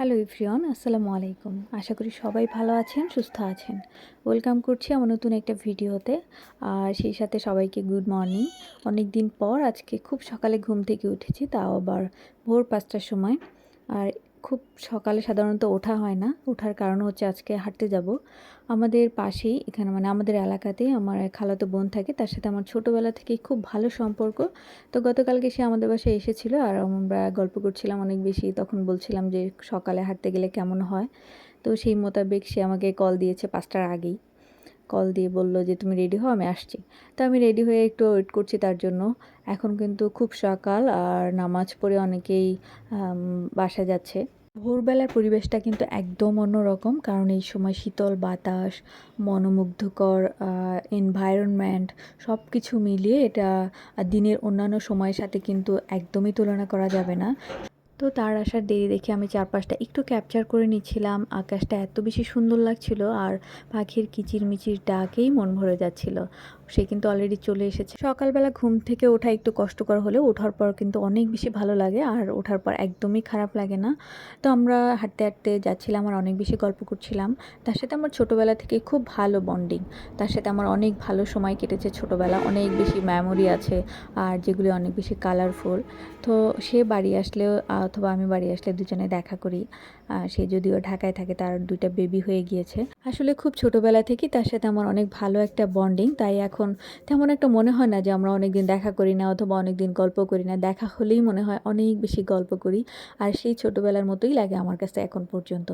Hello ইভরিয়ন আসসালামু আলাইকুম। আশা করি সবাই ভালো আছেন, সুস্থ আছেন। ওয়েলকাম করছি আমার নতুন একটা ভিডিওতে। আর সেই সাথে সবাইকে গুড মর্নিং। অনেক দিন পর আজকে খুব সকালে ঘুম থেকে উঠেছি, তাও আবার ভোর পাঁচটার সময়। আর খুব সকালে সাধারণত ওঠা হয় না। ওঠার কারণ হচ্ছে আজকে হাঁটতে যাব। আমাদের পাশেই এখানে মানে আমাদের এলাকাতেই আমার খালাতো বোন থাকে, তার সাথে আমার ছোটোবেলা থেকেই খুব ভালো সম্পর্ক। তো গতকালকে সে আমাদের বাসায় এসেছিল আর আমরা গল্প করছিলাম অনেক বেশি। তখন বলছিলাম যে সকালে হাঁটতে গেলে কেমন হয়? তো সেই মোতাবেক সে আমাকে কল দিয়েছে পাঁচটার আগেই। কল দিয়ে বলল যে, তুমি রেডি হও? আমি আসছি। তো আমি রেডি হয়ে একটু ওয়েট করছি তার জন্য। এখন কিন্তু খুব সকাল আর নামাজ পড়ে অনেকেই বাসা যাচ্ছে। ভোরবেলার পরিবেশটা কিন্তু একদম অন্যরকম, কারণ এই সময় শীতল বাতাস, মনোমুগ্ধকর এনভায়রনমেন্ট সব কিছু মিলিয়ে এটা দিনের অন্যান্য সময়ের সাথে কিন্তু একদমই তুলনা করা যাবে না। তো তার আসার দেরি দেখে আমি চারপাশটা একটু ক্যাপচার করে নিচ্ছিলাম। আকাশটা এত বেশি সুন্দর লাগছিল আর পাখির কিচিরমিচির ডাকেই মন ভরে যাচ্ছিল। সে কিন্তু অলরেডি চলে এসেছে। সকালবেলা ঘুম থেকে ওঠা একটু কষ্টকর হলেও ওঠার পর কিন্তু অনেক বেশি ভালো লাগে আর ওঠার পর একদমই খারাপ লাগে না। তো আমরা হাঁটতে হাঁটতে যাচ্ছিলাম আর অনেক বেশি গল্প করছিলাম। তার সাথে আমার ছোটোবেলা থেকে খুব ভালো বন্ডিং তার সাথে আমার অনেক ভালো সময় কেটেছে ছোটোবেলা, অনেক বেশি মেমোরি আছে আর যেগুলি অনেক বেশি কালারফুল তো সে বাড়ি আসলে অথবা আমি বাড়ি আসলে দুজনে দেখা করি। সে যদিও ঢাকায় থাকে, তার দুইটা বেবি হয়ে গিয়েছে। আসলে খুব ছোটোবেলা থেকেই তার সাথে আমার অনেক ভালো একটা বন্ডিং তাই এখন তেমন একটা মনে হয় না যে আমরা অনেক দিন দেখা করি না অথবা অনেক দিন গল্প করি না। দেখা হলেই মনে হয় অনেক বেশি গল্প করি। আর সেই ছোটোবেলার মতোই লাগে আমার কাছে এখন পর্যন্ত।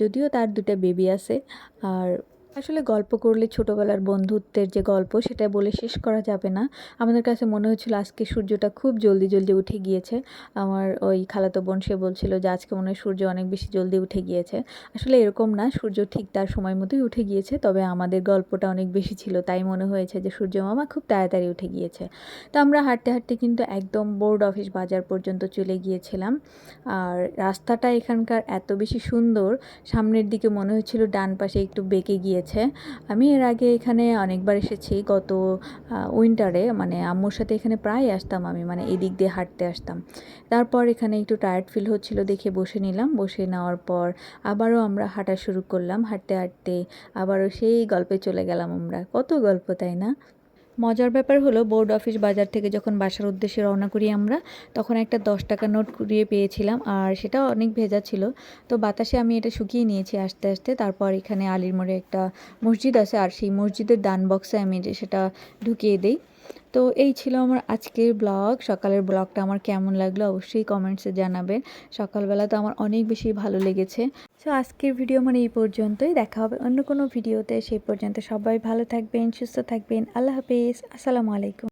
যদিও তার দুটা বেবি আছে, আর আসলে গল্প করলে ছোটোবেলার বন্ধুত্বের যে গল্প সেটা বলে শেষ করা যাবে না। আমাদের কাছে মনে হচ্ছিল আজকে সূর্যটা খুব জলদি জলদি উঠে গিয়েছে। আমার ওই খালাতো বোন সে বলছিল যে, আজকে মনে হয় সূর্য অনেক বেশি জলদি উঠে গিয়েছে। আসলে এরকম না, সূর্য ঠিক তার সময় মতোই উঠে গিয়েছে, তবে আমাদের গল্পটা অনেক বেশি ছিল, তাই মনে হয়েছে যে, সূর্য মামা খুব তাড়াতাড়ি উঠে গিয়েছে। তো আমরা হাঁটতে হাঁটতে কিন্তু একদম বোর্ড অফিস বাজার পর্যন্ত চলে গিয়েছিলাম। আর রাস্তাটা এখানকার এত বেশি সুন্দর, সামনের দিকে মনে হচ্ছিল ডান পাশে একটু বেঁকে গিয়ে গিয়েছে আমি এর আগে এখানে অনেকবার এসেছি গত উইন্টারে মানে আম্মুর সাথে এখানে প্রায় আসতাম আমি মানে এদিক দিয়ে হাঁটতে আসতাম। তারপর এখানে একটু টায়ার্ড ফিল হচ্ছিল দেখে বসে নিলাম। বসে নেওয়ার পর আবারও আমরা হাঁটা শুরু করলাম। হাঁটতে হাঁটতে আবারও সেই গল্পে চলে গেলাম আমরা। কত গল্প, তাই না? মজার ব্যাপার হলো বোর্ড অফিস বাজার থেকে যখন বাসার উদ্দেশ্যে রওনা করি আমরা, তখন একটা দশ টাকা নোট কুড়িয়ে পেয়েছিলাম আর সেটা অনেক ভেজা ছিল। তো বাতাসে আমি এটা শুকিয়ে নিয়েছি আস্তে আস্তে। তারপর এখানে আলির মোড়ে একটা মসজিদ আছে আর সেই মসজিদের দান বক্সে আমি সেটা ঢুকিয়ে দিই। তো এই ছিল আমার আজকের ব্লগ। সকালের ব্লগটা আমার কেমন লাগল অবশ্যই কমেন্টসে জানাবেন। সকালবেলা তো আমার অনেক বেশি ভালো লেগেছে। সো আজকের ভিডিও মানে এই পর্যন্তই। দেখা হবে অন্য কোনো ভিডিওতে সেই পর্যন্ত সবাই ভালো থাকবেন, সুস্থ থাকবেন। আল্লাহ হাফিজ। আসসালামু আলাইকুম।